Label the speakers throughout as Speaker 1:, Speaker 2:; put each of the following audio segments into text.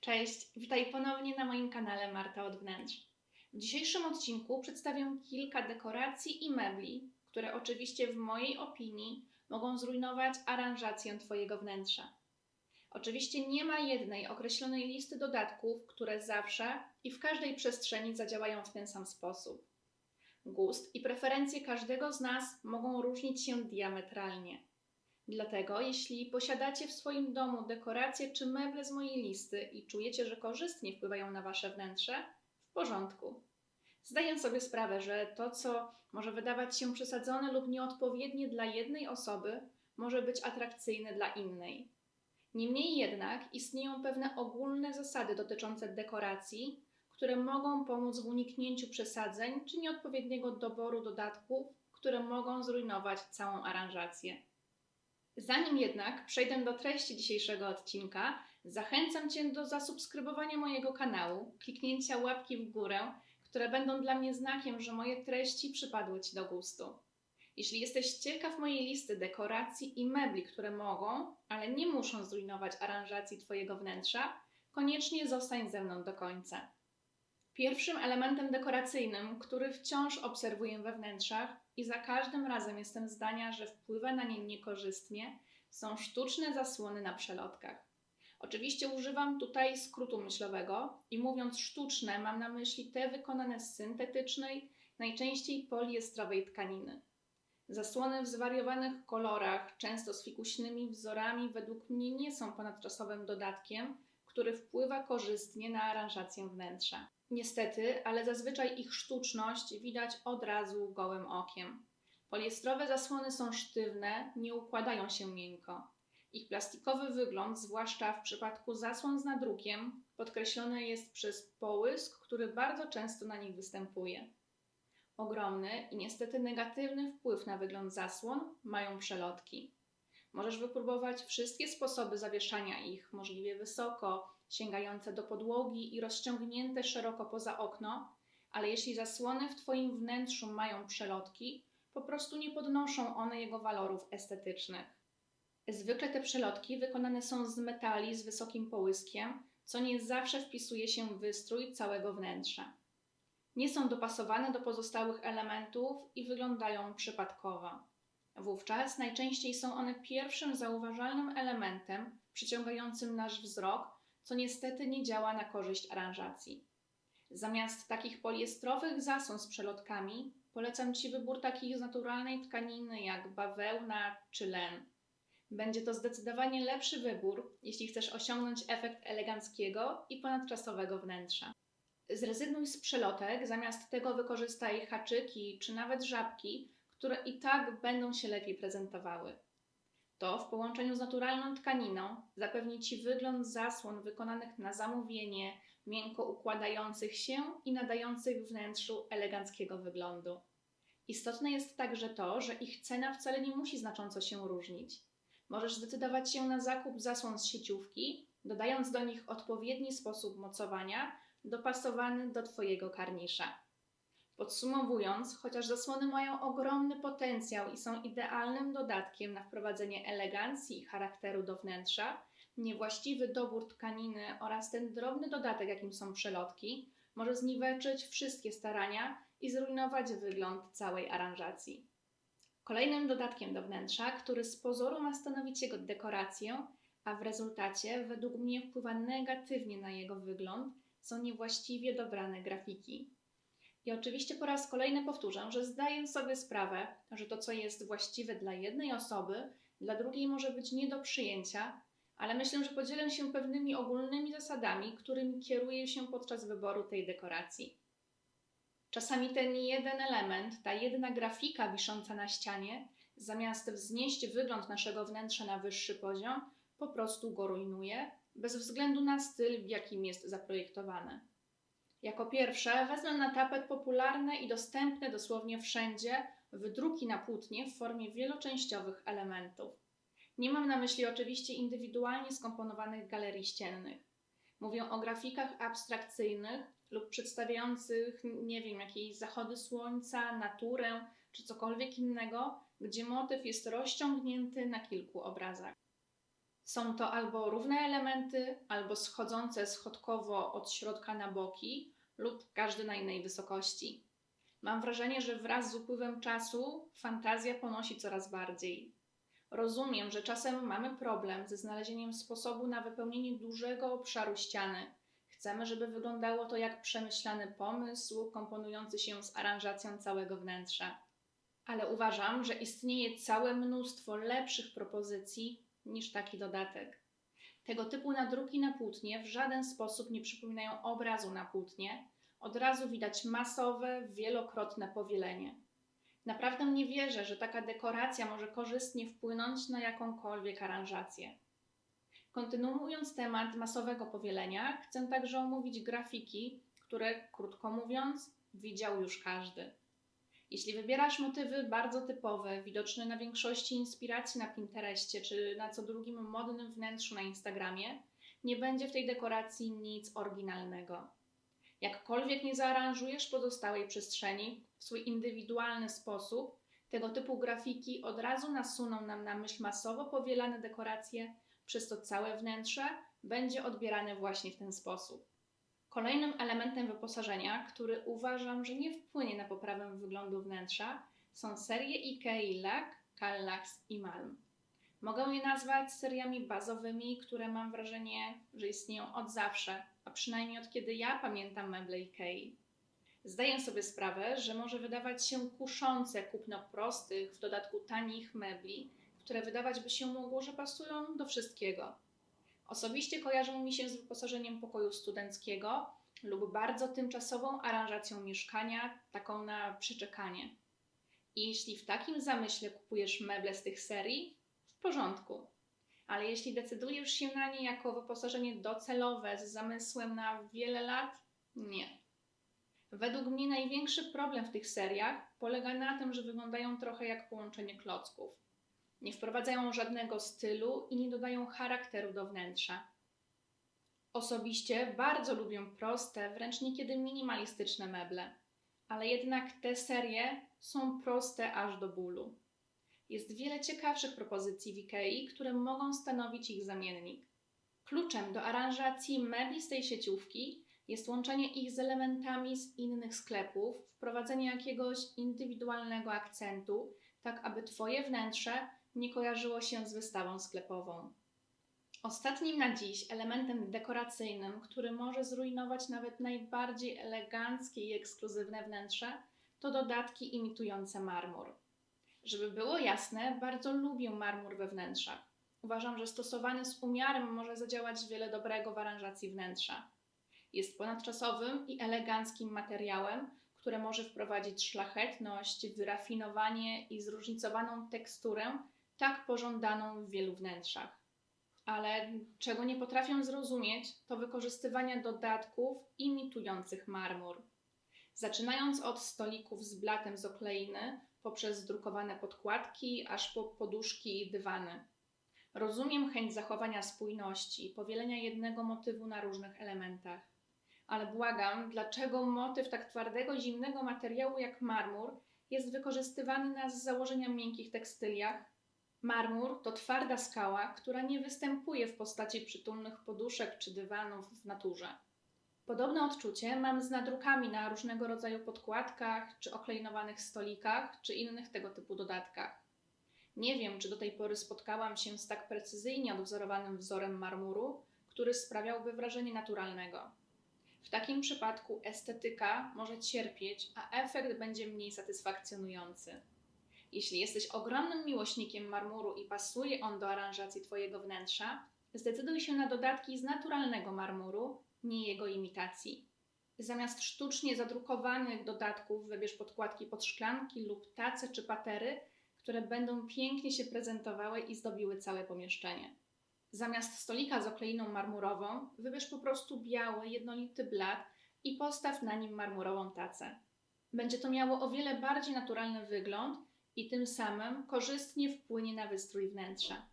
Speaker 1: Cześć, witaj ponownie na moim kanale Marta od Wnętrz. W dzisiejszym odcinku przedstawię kilka dekoracji i mebli, które oczywiście w mojej opinii mogą zrujnować aranżację Twojego wnętrza. Oczywiście nie ma jednej określonej listy dodatków, które zawsze i w każdej przestrzeni zadziałają w ten sam sposób. Gust i preferencje każdego z nas mogą różnić się diametralnie. Dlatego, jeśli posiadacie w swoim domu dekoracje czy meble z mojej listy i czujecie, że korzystnie wpływają na wasze wnętrze, w porządku. Zdaję sobie sprawę, że to, co może wydawać się przesadzone lub nieodpowiednie dla jednej osoby, może być atrakcyjne dla innej. Niemniej jednak istnieją pewne ogólne zasady dotyczące dekoracji, które mogą pomóc w uniknięciu przesadzeń czy nieodpowiedniego doboru dodatków, które mogą zrujnować całą aranżację. Zanim jednak przejdę do treści dzisiejszego odcinka, zachęcam Cię do zasubskrybowania mojego kanału, kliknięcia łapki w górę, które będą dla mnie znakiem, że moje treści przypadły Ci do gustu. Jeśli jesteś ciekaw mojej listy dekoracji i mebli, które mogą, ale nie muszą zrujnować aranżacji Twojego wnętrza, koniecznie zostań ze mną do końca. Pierwszym elementem dekoracyjnym, który wciąż obserwuję we wnętrzach i za każdym razem jestem zdania, że wpływa na nie niekorzystnie, są sztuczne zasłony na przelotkach. Oczywiście używam tutaj skrótu myślowego i mówiąc sztuczne, mam na myśli te wykonane z syntetycznej, najczęściej poliestrowej tkaniny. Zasłony w zwariowanych kolorach, często z fikuśnymi wzorami, według mnie nie są ponadczasowym dodatkiem, który wpływa korzystnie na aranżację wnętrza. Niestety, ale zazwyczaj ich sztuczność widać od razu gołym okiem. Poliestrowe zasłony są sztywne, nie układają się miękko. Ich plastikowy wygląd, zwłaszcza w przypadku zasłon z nadrukiem, podkreślony jest przez połysk, który bardzo często na nich występuje. Ogromny i niestety negatywny wpływ na wygląd zasłon mają przelotki. Możesz wypróbować wszystkie sposoby zawieszania ich, możliwie wysoko, sięgające do podłogi i rozciągnięte szeroko poza okno, ale jeśli zasłony w Twoim wnętrzu mają przelotki, po prostu nie podnoszą one jego walorów estetycznych. Zwykle te przelotki wykonane są z metali z wysokim połyskiem, co nie zawsze wpisuje się w wystrój całego wnętrza. Nie są dopasowane do pozostałych elementów i wyglądają przypadkowo. Wówczas najczęściej są one pierwszym zauważalnym elementem przyciągającym nasz wzrok, co niestety nie działa na korzyść aranżacji. Zamiast takich poliestrowych zasłon z przelotkami, polecam Ci wybór takich z naturalnej tkaniny jak bawełna czy len. Będzie to zdecydowanie lepszy wybór, jeśli chcesz osiągnąć efekt eleganckiego i ponadczasowego wnętrza. Zrezygnuj z przelotek, zamiast tego wykorzystaj haczyki czy nawet żabki, które i tak będą się lepiej prezentowały. To w połączeniu z naturalną tkaniną zapewni Ci wygląd zasłon wykonanych na zamówienie, miękko układających się i nadających wnętrzu eleganckiego wyglądu. Istotne jest także to, że ich cena wcale nie musi znacząco się różnić. Możesz zdecydować się na zakup zasłon z sieciówki, dodając do nich odpowiedni sposób mocowania, dopasowany do Twojego karnisza. Podsumowując, chociaż zasłony mają ogromny potencjał i są idealnym dodatkiem na wprowadzenie elegancji i charakteru do wnętrza, niewłaściwy dobór tkaniny oraz ten drobny dodatek, jakim są przelotki, może zniweczyć wszystkie starania i zrujnować wygląd całej aranżacji. Kolejnym dodatkiem do wnętrza, który z pozoru ma stanowić jego dekorację, a w rezultacie według mnie wpływa negatywnie na jego wygląd, są niewłaściwie dobrane grafiki. I oczywiście po raz kolejny powtórzę, że zdaję sobie sprawę, że to, co jest właściwe dla jednej osoby, dla drugiej może być nie do przyjęcia, ale myślę, że podzielę się pewnymi ogólnymi zasadami, którymi kieruję się podczas wyboru tej dekoracji. Czasami ten jeden element, ta jedna grafika wisząca na ścianie, zamiast wznieść wygląd naszego wnętrza na wyższy poziom, po prostu go rujnuje, bez względu na styl, w jakim jest zaprojektowany. Jako pierwsze wezmę na tapet popularne i dostępne dosłownie wszędzie wydruki na płótnie w formie wieloczęściowych elementów. Nie mam na myśli oczywiście indywidualnie skomponowanych galerii ściennych. Mówię o grafikach abstrakcyjnych lub przedstawiających, nie wiem, jakieś zachody słońca, naturę czy cokolwiek innego, gdzie motyw jest rozciągnięty na kilku obrazach. Są to albo równe elementy, albo schodzące schodkowo od środka na boki, lub każdy na innej wysokości. Mam wrażenie, że wraz z upływem czasu fantazja ponosi coraz bardziej. Rozumiem, że czasem mamy problem ze znalezieniem sposobu na wypełnienie dużego obszaru ściany. Chcemy, żeby wyglądało to jak przemyślany pomysł, komponujący się z aranżacją całego wnętrza. Ale uważam, że istnieje całe mnóstwo lepszych propozycji niż taki dodatek. Tego typu nadruki na płótnie w żaden sposób nie przypominają obrazu na płótnie. Od razu widać masowe, wielokrotne powielenie. Naprawdę nie wierzę, że taka dekoracja może korzystnie wpłynąć na jakąkolwiek aranżację. Kontynuując temat masowego powielenia, chcę także omówić grafiki, które, krótko mówiąc, widział już każdy. Jeśli wybierasz motywy bardzo typowe, widoczne na większości inspiracji na Pinterestie czy na co drugim modnym wnętrzu na Instagramie, nie będzie w tej dekoracji nic oryginalnego. Jakkolwiek nie zaaranżujesz pozostałej przestrzeni w swój indywidualny sposób, tego typu grafiki od razu nasuną nam na myśl masowo powielane dekoracje, przez to całe wnętrze będzie odbierane właśnie w ten sposób. Kolejnym elementem wyposażenia, który uważam, że nie wpłynie na poprawę wyglądu wnętrza, są serie IKEA Lak, Kallax i Malm. Mogę je nazwać seriami bazowymi, które mam wrażenie, że istnieją od zawsze, a przynajmniej od kiedy ja pamiętam meble IKEA. Zdaję sobie sprawę, że może wydawać się kuszące kupno prostych, w dodatku tanich mebli, które wydawać by się mogło, że pasują do wszystkiego. Osobiście kojarzą mi się z wyposażeniem pokoju studenckiego lub bardzo tymczasową aranżacją mieszkania, taką na przeczekanie. I jeśli w takim zamyśle kupujesz meble z tych serii, w porządku. Ale jeśli decydujesz się na nie jako wyposażenie docelowe z zamysłem na wiele lat, nie. Według mnie największy problem w tych seriach polega na tym, że wyglądają trochę jak połączenie klocków. Nie wprowadzają żadnego stylu i nie dodają charakteru do wnętrza. Osobiście bardzo lubię proste, wręcz niekiedy minimalistyczne meble, ale jednak te serie są proste aż do bólu. Jest wiele ciekawszych propozycji w IKEA, które mogą stanowić ich zamiennik. Kluczem do aranżacji mebli z tej sieciówki jest łączenie ich z elementami z innych sklepów, wprowadzenie jakiegoś indywidualnego akcentu, tak aby Twoje wnętrze nie kojarzyło się z wystawą sklepową. Ostatnim na dziś elementem dekoracyjnym, który może zrujnować nawet najbardziej eleganckie i ekskluzywne wnętrze, to dodatki imitujące marmur. Żeby było jasne, bardzo lubię marmur we wnętrzach. Uważam, że stosowany z umiarem może zadziałać wiele dobrego w aranżacji wnętrza. Jest ponadczasowym i eleganckim materiałem, które może wprowadzić szlachetność, wyrafinowanie i zróżnicowaną teksturę, tak pożądaną w wielu wnętrzach. Ale czego nie potrafię zrozumieć, to wykorzystywania dodatków imitujących marmur. Zaczynając od stolików z blatem z okleiny, poprzez drukowane podkładki, aż po poduszki i dywany. Rozumiem chęć zachowania spójności, powielenia jednego motywu na różnych elementach. Ale błagam, dlaczego motyw tak twardego, zimnego materiału jak marmur jest wykorzystywany na z założenia miękkich tekstyliach? Marmur to twarda skała, która nie występuje w postaci przytulnych poduszek czy dywanów w naturze. Podobne odczucie mam z nadrukami na różnego rodzaju podkładkach, czy oklejnowanych stolikach, czy innych tego typu dodatkach. Nie wiem, czy do tej pory spotkałam się z tak precyzyjnie odwzorowanym wzorem marmuru, który sprawiałby wrażenie naturalnego. W takim przypadku estetyka może cierpieć, a efekt będzie mniej satysfakcjonujący. Jeśli jesteś ogromnym miłośnikiem marmuru i pasuje on do aranżacji Twojego wnętrza, zdecyduj się na dodatki z naturalnego marmuru, nie jego imitacji. Zamiast sztucznie zadrukowanych dodatków wybierz podkładki pod szklanki lub tace czy patery, które będą pięknie się prezentowały i zdobiły całe pomieszczenie. Zamiast stolika z okleiną marmurową, wybierz po prostu biały, jednolity blat i postaw na nim marmurową tacę. Będzie to miało o wiele bardziej naturalny wygląd i tym samym korzystnie wpłynie na wystrój wnętrza.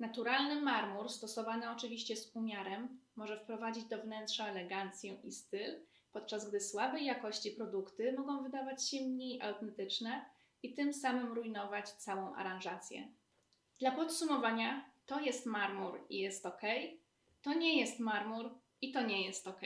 Speaker 1: Naturalny marmur, stosowany oczywiście z umiarem, może wprowadzić do wnętrza elegancję i styl, podczas gdy słabej jakości produkty mogą wydawać się mniej autentyczne i tym samym rujnować całą aranżację. Dla podsumowania, to jest marmur i jest ok, to nie jest marmur i to nie jest ok.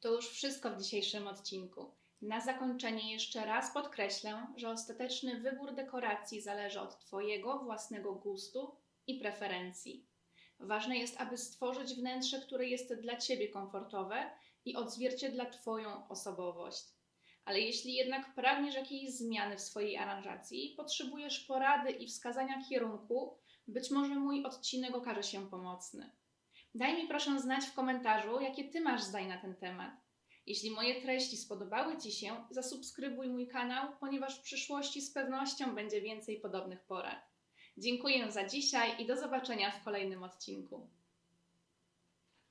Speaker 1: To już wszystko w dzisiejszym odcinku. Na zakończenie jeszcze raz podkreślę, że ostateczny wybór dekoracji zależy od Twojego własnego gustu i preferencji. Ważne jest, aby stworzyć wnętrze, które jest dla Ciebie komfortowe i odzwierciedla Twoją osobowość. Ale jeśli jednak pragniesz jakiejś zmiany w swojej aranżacji, potrzebujesz porady i wskazania kierunku, być może mój odcinek okaże się pomocny. Daj mi proszę znać w komentarzu, jakie Ty masz zdań na ten temat. Jeśli moje treści spodobały Ci się, zasubskrybuj mój kanał, ponieważ w przyszłości z pewnością będzie więcej podobnych porad. Dziękuję za dzisiaj i do zobaczenia w kolejnym odcinku.